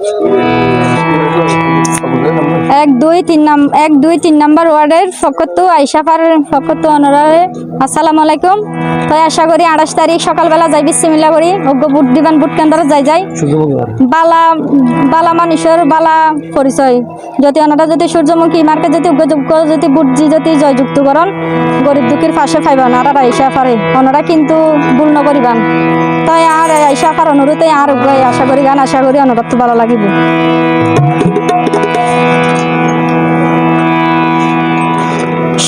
Hallelujah. এক দুই তিন নাম এক দুই তিন নাম্বার ওয়ার্ডের ফকতু আইসাফার ফকত অনুরারে। আসসালামু আলাইকুম। তাই আশা করি আঠাশ তারিখ সকালবেলা যাই বিসমিল্লা করি। অজ্ঞ বুট দিবান বুট কেন্দ্র যাই যাই। বালা বালা মানুষের বালা পরিচয়। যদি অনাটা যদি সূর্যমুখী মার্কে যদি অজ্ঞযোগ্য যদি বুট জি যদি জয়যুক্তকরণ গরিব দুঃখীর ফাঁসে ফাইবান আর আইসাফারে অনরা কিন্তু ভুল নকরিবান তাই আর আইসাফার অনুরোধে আর আশা করি গান আশা করি অনুরোধ ভালো লাগিব।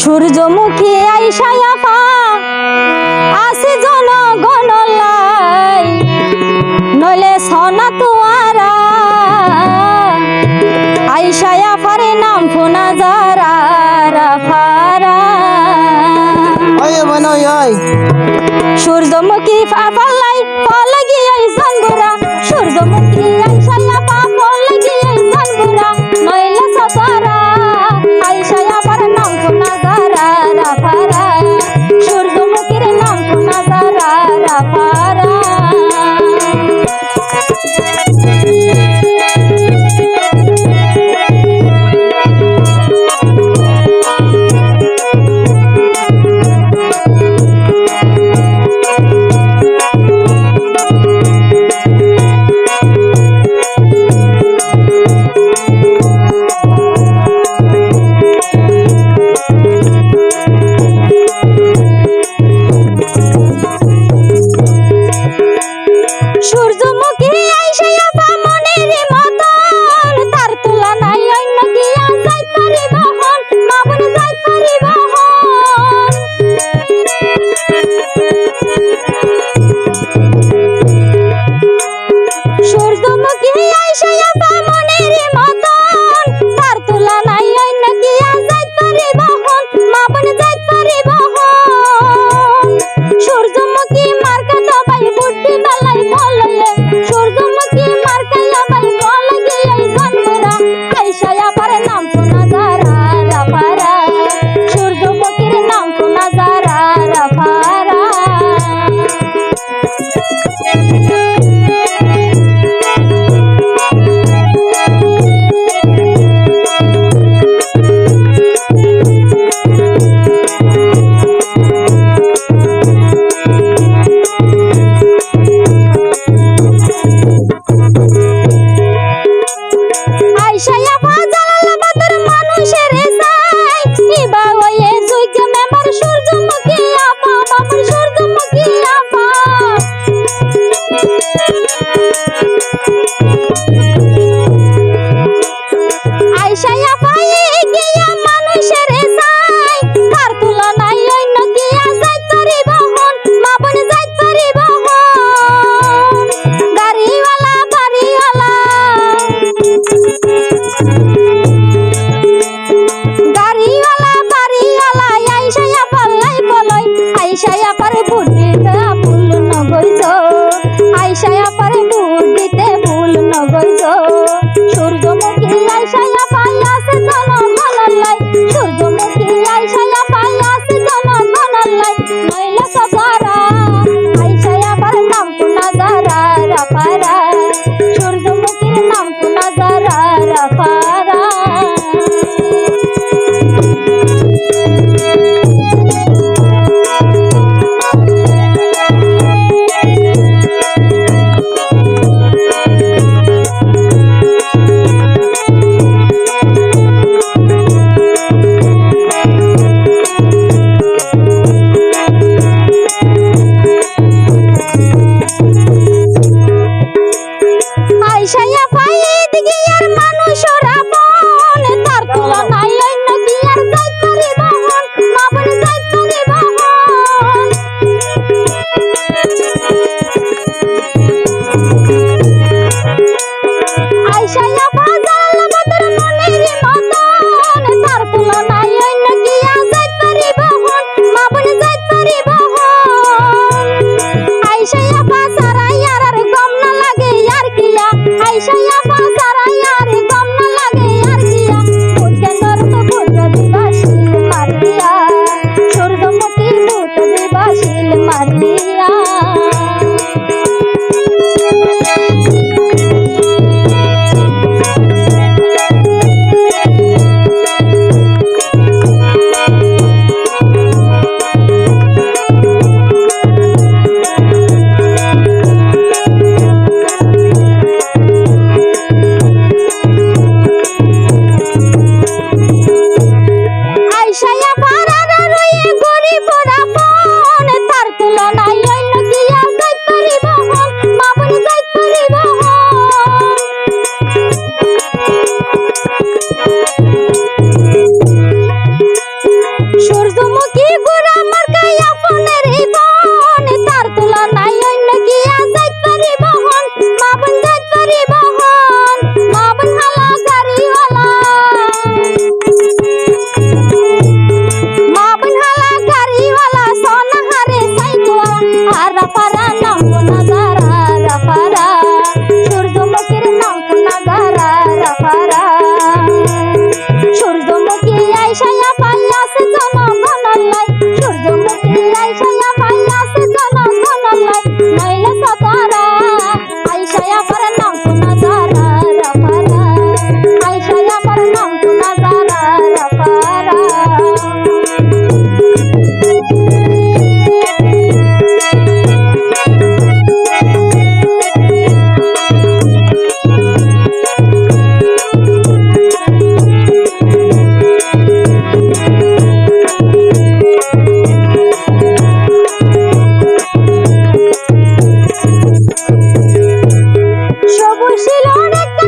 সূর্যমুখী আইসাই আপা আছে জনগণ লাই। সনা তোয়া 欢迎订阅。போனக்க